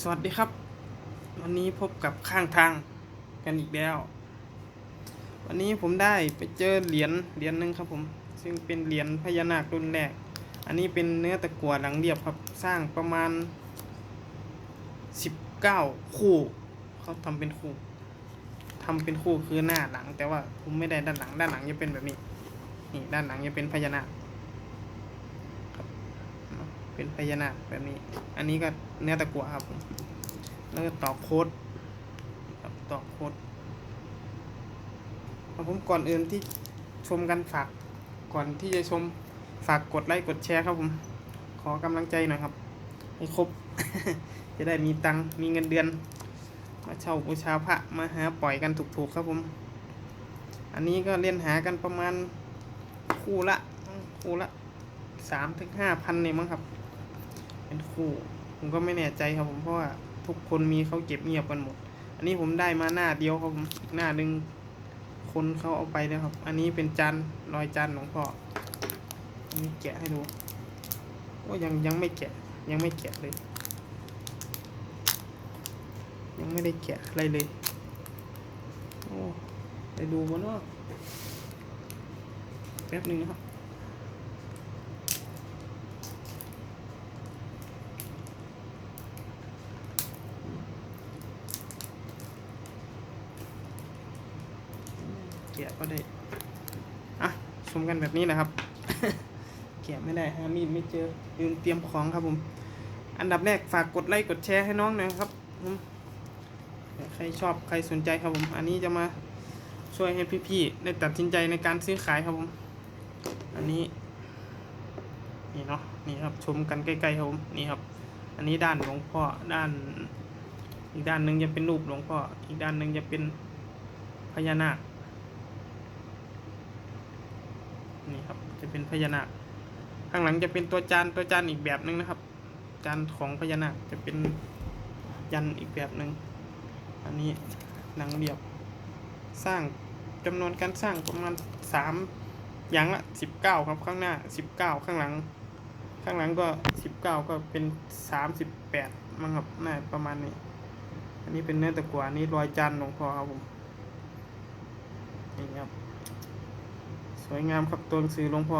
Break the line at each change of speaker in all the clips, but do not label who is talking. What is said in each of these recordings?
สวัสดีครับ วันนี้พบกับข้างทางกันอีกแล้ว วันนี้ผมได้ไปเจอเหรียญเหรียญหนึ่งครับผม ซึ่งเป็นเหรียญพญานาครุ่นแรก อันนี้เป็นเนื้อตะกั่วหลังเรียบครับสร้างประมาณ 19 คู่เขาทำเป็นคู่ทำเป็นคู่คือหน้าหลัง แต่ว่าผมไม่ได้ด้านหลังด้านหลังจะเป็นแบบนี้นี่ด้านหลังจะเป็นพญานาค เป็นพญานาคแบบนี้ อันนี้ก็เนื้อตะกั่วครับผมแล้วก็ต่อโคดครับต่อโคดครับผมก่อนอื่นที่ชมกันฝากก่อนที่จะชมฝากกดไลค์กดแชร์ครับผม ขอกำลังใจหน่อยครับ ให้ครบ จะได้มีตังมีเงินเดือน มาเช่าบูชาพระมาหาปล่อยกันถูกๆครับผม อันนี้ก็เล่นหากันประมาณคู่ละคู่ละสามถึงห้าพันเนี่ยมั้งครับ เป็นคู่ ผมก็ไม่แน่ใจครับผมเพราะว่าทุกคนมีเขาเก็บเงียบกันหมด อันนี้ผมได้มาหน้าเดียวครับผมอีกหน้าหนึ่งคนเขาเอาไปแล้วครับ อันนี้เป็นจานรอยจานหลวงพ่ออันนี้แกะให้ดูว่ายังยังไม่แกะ ยังไม่แกะเลย ยังไม่ได้แกะอะไรเลยโอ้ไปดูบนว่าแป๊บนึงนะครับ แกะก็ได้อะชมกันแบบนี้นะครับ แกะไม่ได้หามีดไม่เจอลืมเตรียมของครับผม อันดับแรกฝากกดไลค์กดแชร์ให้น้องหน่อยครับใครชอบใครสนใจครับผม อันนี้จะมาช่วยให้พี่ๆได้ตัดสินใจในการซื้อขายครับผม อันนี้ นี่เนาะนี่ครับชมกันใกล้ๆครับผมนี่ครับ อันนี้ด้านหลวงพ่อด้าน อีกด้านหนึ่งจะเป็นรูปหลวงพ่ออีกด้านหนึ่งจะเป็นพญานาค นี่ครับ จะเป็นพญานาค ข้างหลังจะเป็นตัวจานตัวจานอีกแบบหนึ่งนะครับ จานของพญานาคจะเป็นยันอีกแบบหนึ่งอันนี้หนังเรียบสร้างจำนวนการสร้างประมาณสามอย่างละสิบเก้าครับข้างหน้าสิบเก้าข้างหลัง ข้างหลังก็สิบเก้าก็เป็นสามสิบแปดมั้งครับน่าประมาณนี้ อันนี้เป็นเนื้อตะกั่วอันนี้รอยจานหลวงพ่อครับผมนี่ครับ สวยงามครับตัวหนังสือหลวงพ่อ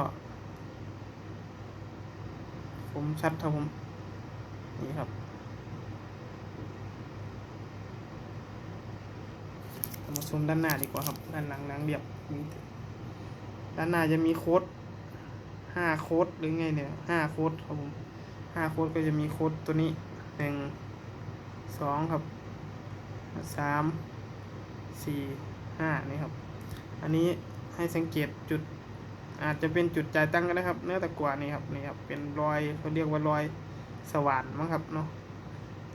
ผมชัดครับผม นี่ครับมาชมด้านหน้าดีกว่าครับ ด้านหลังหนังเรียบมีด้านหน้าจะมีโค้ดห้าโค้ดหรือไงเนี่ยห้าโค้ดครับผมห้าโค้ดก็จะมีโค้ดตัวนี้หนึ่งสองครับสามสี่ห้านี่ครับ อันนี้ ให้สังเกตจุด อาจจะเป็นจุดจ่ายตั้งก็ได้ครับ เนื้อตะกั่วนี่ครับนี่ครับเป็นรอยเขาเรียกว่ารอยสว่านมั้งครับเนาะ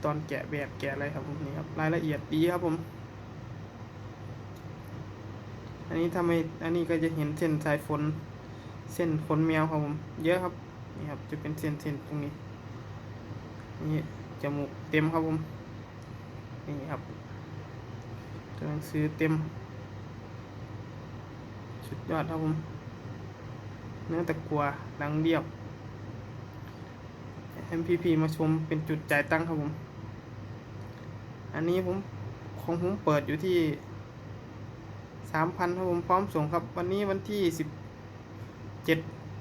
ตอนแกะแบบแกะอะไรครับผมนี่ครับรายละเอียดดีครับผม อันนี้ทำไมอันนี้ก็จะเห็นเส้นสายฝนเส้นขนแมวครับผม เยอะครับนี่ครับจะเป็นเส้นเส้นตรงนี้นี่จมูกเต็มครับผมนี่ครับตัวหนังสือเต็ม สุดยอดครับผม เนื้อตะกัวดังเรียบ MPP มาชมเป็นจุดจ่ายตังค์ครับผม อันนี้ผมของผมเปิดอยู่ที่สามพันครับผมพร้อมส่งครับ วันนี้วันที่สิบเจ็ด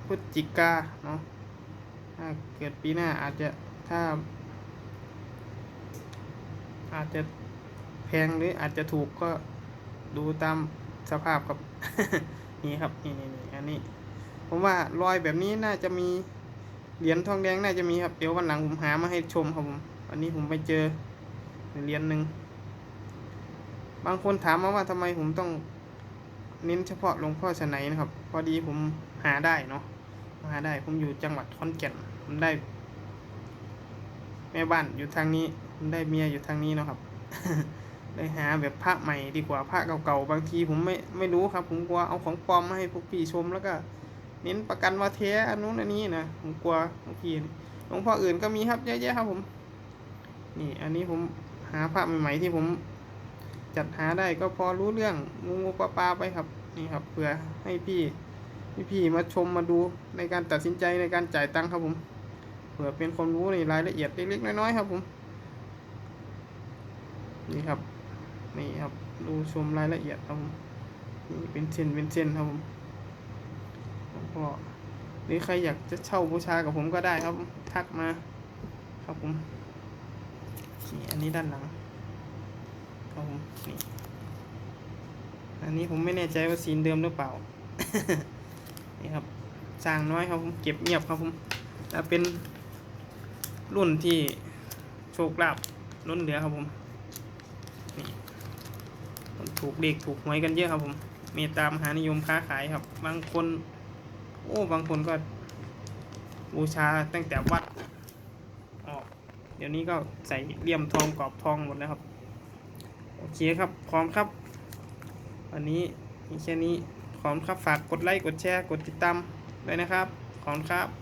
พฤศจิกาเนาะถ้าเกิดปีหน้าอาจจะถ้า อาจจะแพงหรืออาจจะถูกก็ดูตาม สภาพครับ นี่ครับนี่นี่นี่อันนี้ ผมว่ารอยแบบนี้น่าจะมีเหรียญทองแดงน่าจะมีครับเดี๋ยววันหลังผมหามาให้ชมครับผมวันนี้ผมไปเจอเหรียญหนึ่งบางคนถามมาว่าทำไมผมต้องเน้นเฉพาะหลวงพ่อชนัยนะครับ พอดีผมหาได้เนาะหาได้ผมอยู่จังหวัดขอนแก่นผมได้ แม่บ้านอยู่ทางนี้ผมได้เมียอยู่ทางนี้เนาะครับ เลยหาแบบพระใหม่ดีกว่าพระเก่าๆบางทีผมไม่ไม่รู้ครับ ผมกลัวเอาของปลอมมาให้พวกพี่ชมแล้วก็เน้นประกันว่าแท้อันนู้นอันนี้นะผมกลัวบางทีหลวงพ่ออื่นก็มีครับเยอะแยะครับผม นี่ อันนี้ผมหาพระใหม่ๆที่ผมจัดหาได้ก็พอรู้เรื่องงูงูปลาปลาไปครับ นี่ครับเผื่อให้พี่พี่ๆมาชมมาดูในการตัดสินใจในการจ่ายตังค์ครับผมเผื่อเป็นความรู้ในรายละเอียดเล็กๆน้อยๆครับผม นี่ครับ นี่ครับดูชมรายละเอียดครับผมนี่เป็นเส้นเป็นเส้นครับผมแล้วก็หรือใครอยากจะเช่าบูชากับผมก็ได้ครับ ทักมาครับผมนี่อันนี้ด้านหลังครับผมนี่อันนี้ผมไม่แน่ใจว่าซีนเดิมหรือเปล่า นี่ครับสร้างน้อยครับผมเก็บเงียบครับผมแล้วเป็นรุ่นที่โชคลาภล้นเหลือครับผม ถูกเลขถูกหวยกันเยอะครับผมเมตตามหานิยมค้าขายครับ บางคน โอ้บางคนก็บูชาตั้งแต่วัดออกเดี๋ยวนี้ก็ใส่เลี่ยมทองกรอบทองหมดแล้วครับ โอเคครับพร้อมครับ วันนี้มีแค่นี้ขอบคุณครับฝากกดไลค์กดแชร์กดติดตามด้วยนะครับ ขอบคุณครับ